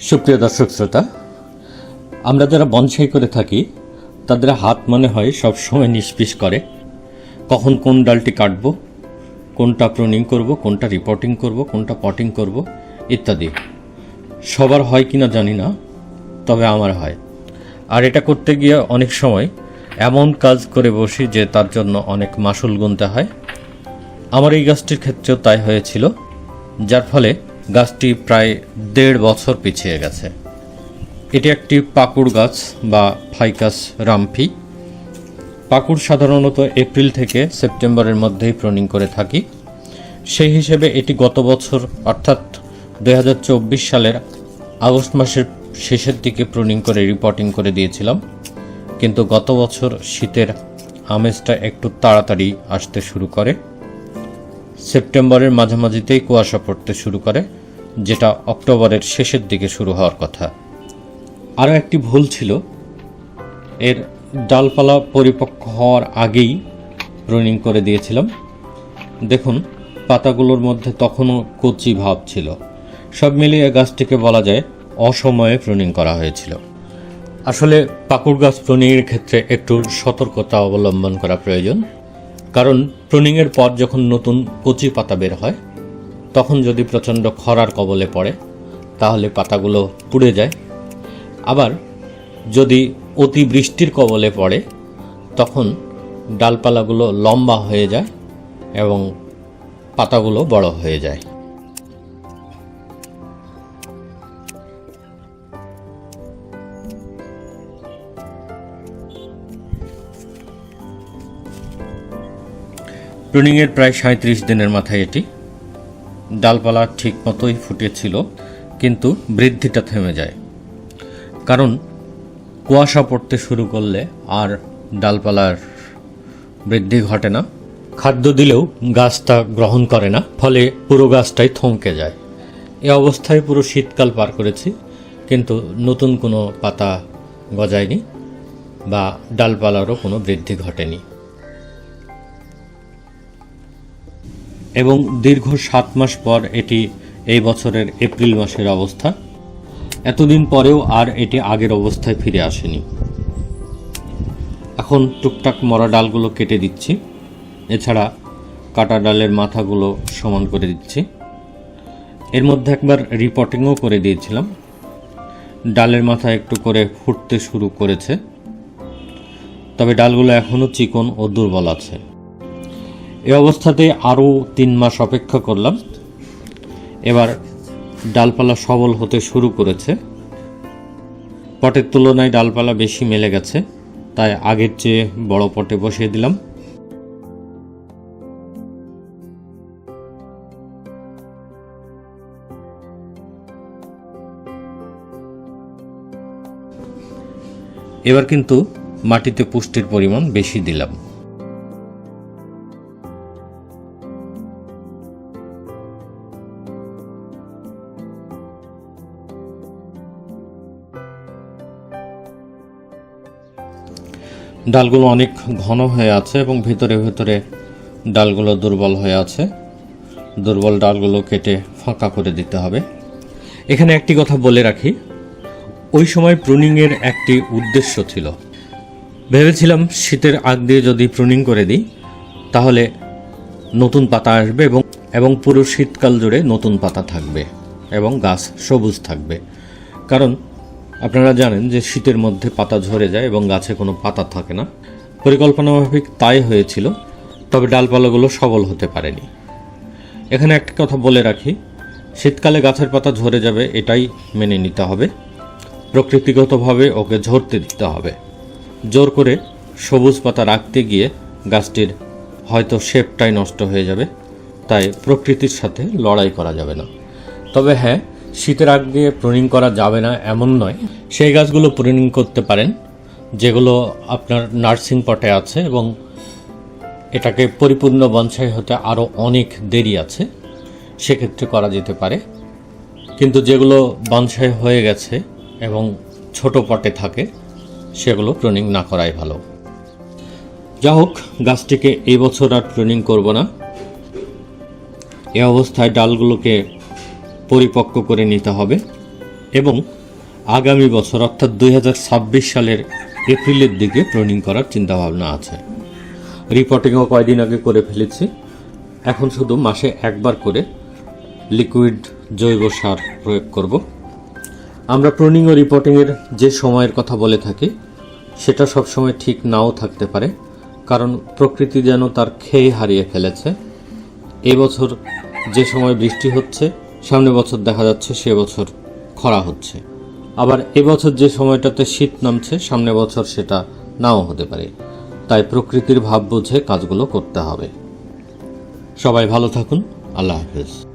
সুপ্রিয় দর্শক শ্রোতা, আমরা যারা বনসাই করে থাকি, তাদের হাত মনে হয় সব সময় নিষ্পিস করে। কখন কোন ডালটি কাটব, কোনটা প্রুনিং করব, কোনটা রিপোর্টিং করব, কোনটা পটিং করব, ইত্যাদি। সবার হয় কিনা জানি না, তবে আমার হয়। আর এটা করতে গিয়ে অনেক সময় এমন কাজ করে বসি যে তার জন্য অনেক মাসুল গুনতে হয়। আমার এই গাছটির ক্ষেত্রেও তাই হয়েছিল, যার ফলে গাছটি প্রায় দেড় বছর পিছিয়ে গেছে। এটি একটি পাকুড় গাছ বা ফাইকাস রামফি। পাকুড় সাধারণত এপ্রিল থেকে সেপ্টেম্বরের মধ্যেই প্রনিং করে থাকি। সেই হিসেবে এটি গত বছর, অর্থাৎ দু হাজার চব্বিশ সালের আগস্ট মাসের শেষের দিকে প্রনিং করে রিপোর্টিং করে দিয়েছিলাম। কিন্তু গত বছর শীতের আমেজটা একটু তাড়াতাড়ি আসতে শুরু করে। সেপ্টেম্বরের মাঝামাঝিতেই কুয়াশা পড়তে শুরু করে, যেটা অক্টোবরের শেষের দিকে শুরু হওয়ার কথা। আরও একটি ভুল ছিল, এর ডালপালা পরিপক্ক হওয়ার আগেই প্রুনিং করে দিয়েছিলাম। দেখুন, পাতাগুলোর মধ্যে তখনও কচি ভাব ছিল। সব মিলিয়ে গাছটিকে বলা যায় অসময়ে প্রুনিং করা হয়েছিল। আসলে পাকুড় গাছ প্রুনিংয়ের ক্ষেত্রে একটু সতর্কতা অবলম্বন করা প্রয়োজন। কারণ প্রুনিংয়ের পর যখন নতুন কচি পাতা বের হয়, তখন যদি প্রচণ্ড খরার কবলে পড়ে, তাহলে পাতাগুলো পুড়ে যায়। আবার যদি অতি বৃষ্টির কবলে পড়ে, তখন ডালপালাগুলো লম্বা হয়ে যায় এবং পাতাগুলো বড় হয়ে যায়। প্রুনিংয়ের প্রায় সাঁত্রিশ দিনের মাথায় এটি। ডালপালা ঠিক মতোই ফুটেছিল, কিন্তু বৃদ্ধিটা থেমে যায়। কারণ কুয়াশা পড়তে শুরু করলে আর ডালপালার বৃদ্ধি ঘটে না। খাদ্য দিলেও গাছটা গ্রহণ করে না, ফলে পুরো গাছটাই থমকে যায়। এ অবস্থায় পুরো শীতকাল পার করেছি, কিন্তু নতুন কোনো পাতা গজায়নি বা ডালপালারও কোনো বৃদ্ধি ঘটেনি। এবং দীর্ঘ সাত মাস পর এটি এই বছরের এপ্রিল মাসের অবস্থা। এতদিন পরেও আর এটি আগের অবস্থায় ফিরে আসেনি। এখন টুকটাক মরা ডালগুলো কেটে দিচ্ছি। এছাড়া কাটা ডালের মাথাগুলো সমান করে দিচ্ছি। এর মধ্যে একবার রিপোর্টিংও করে দিয়েছিলাম। ডালের মাথা একটু করে ফুটতে শুরু করেছে। তবে ডালগুলো এখনও চিকন ও দুর্বল আছে। এ অবস্থাতে আরও তিন মাস অপেক্ষা করলাম। এবার ডালপালা সবল হতে শুরু করেছে। পটের তুলনায় ডালপালা বেশি মেলে গেছে, তাই আগের চেয়ে বড় পটে বসিয়ে দিলাম। এবার কিন্তু মাটিতে পুষ্টির পরিমাণ বেশি দিলাম। ডালগুলো অনেক ঘন হয়ে আছে এবং ভেতরে ভেতরে ডালগুলো দুর্বল হয়ে আছে। দুর্বল ডালগুলো কেটে ফাঁকা করে দিতে হবে। এখানে একটি কথা বলে রাখি। ওই সময় প্রুনিংয়ের একটি উদ্দেশ্য ছিল। ভেবেছিলাম শীতের আগ দিয়ে যদি প্রুনিং করে দিই, তাহলে নতুন পাতা আসবে এবং এবং পুরো শীতকাল জুড়ে নতুন পাতা থাকবে এবং গাছ সবুজ থাকবে। কারণ আপনারা জানেন যে শীতের মধ্যে পাতা ঝরে যায় এবং গাছে কোনো পাতা থাকে না। পরিকল্পনা মাফিক তাই হয়েছিল, তবে ডালপালাগুলো সবল হতে পারেনি। এখানে একটা কথা বলে রাখি, শীতকালে গাছের পাতা ঝরে যাবে এটাই মেনে নিতে হবে। প্রকৃতিগতভাবে ওকে ঝরতে দিতে হবে। জোর করে সবুজ পাতা রাখতে গিয়ে গাছটির হয়তো শেপটাই নষ্ট হয়ে যাবে, তাই প্রকৃতির সাথে লড়াই করা যাবে না। তবে হ্যাঁ শীতের আগ দিয়ে প্রুনিং করা যাবে না এমন নয়। সেই গাছগুলো প্রুনিং করতে পারেন, যেগুলো আপনার নার্সিং পটে আছে এবং এটাকে পরিপূর্ণ বনসাই হতে আরও অনেক দেরি আছে, সেক্ষেত্রে করা যেতে পারে। কিন্তু যেগুলো বনসাই হয়ে গেছে এবং ছোট পটে থাকে, সেগুলো প্রুনিং না করাই ভালো। যা হোক, গাছটিকে এই বছর আর প্রুনিং করব না। এ অবস্থায় ডালগুলোকে পরিপক্ক করে নিতে হবে এবং আগামী বছর অর্থাৎ দু হাজার ছাব্বিশ সালের এপ্রিলের দিকে প্রুনিং করার চিন্তাভাবনা আছে। রিপোর্টিংও কয়দিন আগে করে ফেলেছি। এখন শুধু মাসে একবার করে লিকুইড জৈব সার প্রয়োগ করব। আমরা প্রুনিং ও রিপোর্টিংয়ের যে সময়ের কথা বলে থাকি, সেটা সবসময় ঠিক নাও থাকতে পারে, কারণ প্রকৃতি যেন তার খেয়ে হারিয়ে ফেলেছে। এবছর যে সময় বৃষ্টি হচ্ছে সামনে বছর দেখা যাচ্ছে, সে বছর খরা হচ্ছে। আবার এবছর যে সময়টাতে শীত নামছে, সামনে বছর সেটা নাও হতে পারে। তাই প্রকৃতির ভাব বুঝে কাজগুলো করতে হবে। সবাই ভালো থাকুন। আল্লাহ হাফেজ।